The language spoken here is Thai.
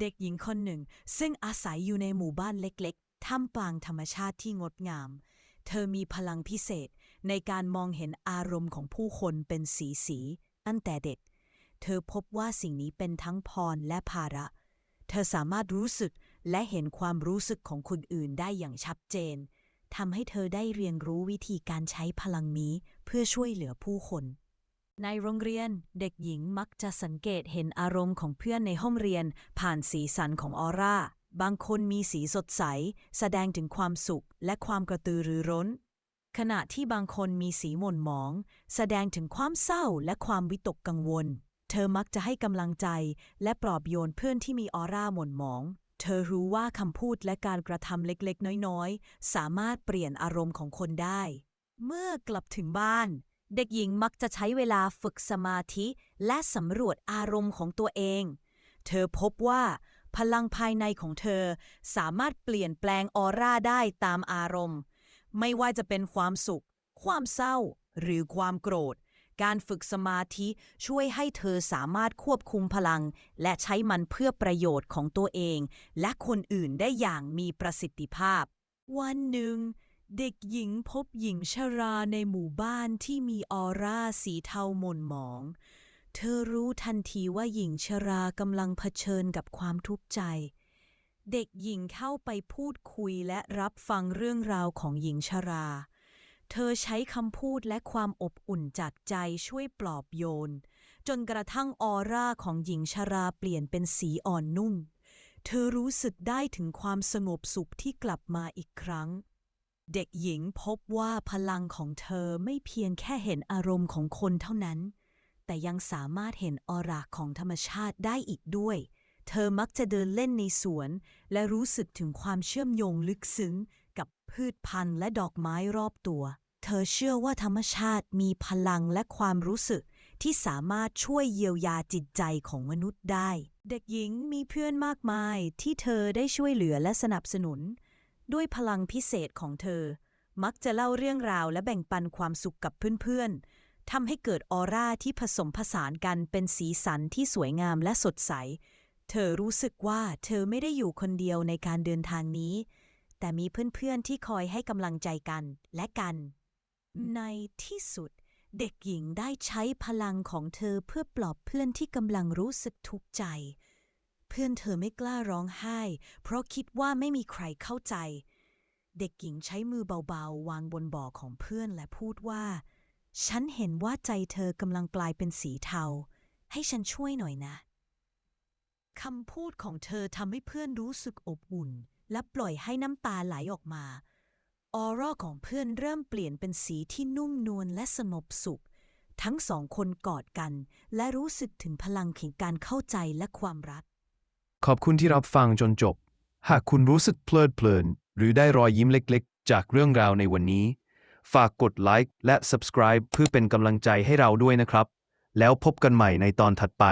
เด็กหญิงคนหนึ่ง ซึ่งอาศัยอยู่ในหมู่บ้านเล็กๆ ท่ามกลางธรรมชาติที่งดงาม เธอมีพลังพิเศษในการมองเห็นอารมณ์ของผู้คนเป็นสีสีตั้งแต่เด็ก เธอพบว่าสิ่งนี้เป็นทั้งพรและภาระ เธอสามารถรู้สึกและเห็นความรู้สึกของคนอื่นได้อย่างชัดเจนทำให้เธอได้เรียนรู้วิธีการใช้พลังนี้เพื่อช่วยเหลือผู้คน ในโรงเรียนเด็กหญิงมักจะสังเกตเห็นอารมณ์ของเพื่อนในห้องเรียน ผ่านสีสันของออร่า บางคนมีสีสดใส แสดงถึงความสุขและความกระตือรือร้น ขณะที่บางคนมีสีหม่นหมอง แสดงถึงความเศร้าและความวิตกกังวล เธอมักจะให้กำลังใจ และปลอบโยนเพื่อนที่มีออร่าหม่นหมอง เธอรู้ว่าคำพูดและการกระทำเล็กๆ น้อยๆ สามารถเปลี่ยนอารมณ์ของคนได้ เมื่อกลับถึงบ้าน เด็กหญิงมักจะใช้เวลาฝึกสมาธิและสำรวจอารมณ์ของตัวเอง เธอพบว่า พลังภายในของเธอสามารถเปลี่ยนแปลงออร่าได้ตามอารมณ์ ไม่ว่าจะเป็นความสุข ความเศร้า หรือความโกรธ การฝึกสมาธิช่วยให้เธอสามารถควบคุมพลัง และใช้มันเพื่อประโยชน์ของตัวเอง และคนอื่นได้อย่างมีประสิทธิภาพ วันหนึ่ง เด็กหญิงพบหญิงชราในหมู่บ้านที่มีออร่าสีเทาหม่นหมอง เธอรู้ทันทีว่าหญิงชรากำลังเผชิญกับความทุกข์ใจ เด็กหญิงเข้าไปพูดคุยและรับฟังเรื่องราวของหญิงชรา เธอใช้คำพูดและความอบอุ่นจากใจช่วยปลอบโยน จนกระทั่งออร่าของหญิงชราเปลี่ยนเป็นสีอ่อนนุ่ม เธอรู้สึกได้ถึงความสงบสุขที่กลับมาอีกครั้ง เด็กหญิงพบว่าพลังของเธอไม่เพียงแค่เห็นอารมณ์ของคนเท่านั้น แต่ยังสามารถเห็นออร่าของธรรมชาติได้อีกด้วย เธอมักจะเดินเล่นในสวน และรู้สึกถึงความเชื่อมโยงลึกซึ้ง กับพืชพันธุ์และดอกไม้รอบตัว เธอเชื่อว่าธรรมชาติมีพลังและความรู้สึก ที่สามารถช่วยเยียวยาจิตใจของมนุษย์ได้ เด็กหญิงมีเพื่อนมากมายที่เธอได้ช่วยเหลือและสนับสนุน ด้วยพลังพิเศษของเธอ มักจะเล่าเรื่องราวและแบ่งปันความสุขกับเพื่อนๆทำให้เกิดออร่าที่ผสมผสานกันเป็นสีสันที่สวยงามและสดใส เธอรู้สึกว่าเธอไม่ได้อยู่คนเดียวในการเดินทางนี้ แต่มีเพื่อนๆที่คอยให้กำลังใจกันและกัน ในที่สุดเด็กหญิงได้ใช้พลังของเธอเพื่อปลอบเพื่อนที่กำลังรู้สึกทุกข์ใจ เพื่อนเธอไม่กล้าร้องไห้ เพราะคิดว่าไม่มีใครเข้าใจ เด็กหญิงใช้มือเบาๆ วางบนบ่อของเพื่อนและพูดว่า ฉันเห็นว่าใจเธอกำลังกลายเป็นสีเทา ให้ฉันช่วยหน่อยนะคำพูดของเธอทำให้เพื่อนรู้สึกอบอุ่น และปล่อยให้น้ำตาไหลออกมา ออร่าของเพื่อนเริ่มเปลี่ยนเป็นสีที่นุ่มนวลและสงบสุข ทั้งสองคนกอดกัน และรู้สึกถึงพลังแห่งการเข้าใจและความรัก ขอบคุณที่รับฟังจนจบ หากคุณรู้สึกเพลิดเพลิน หรือได้รอยยิ้มเล็กๆ จากเรื่องราวในวันนี้ ฝากกดไลค์และ subscribe เพื่อเป็นกำลังใจให้เราด้วยนะครับ แล้วพบกันใหม่ในตอนถัดไป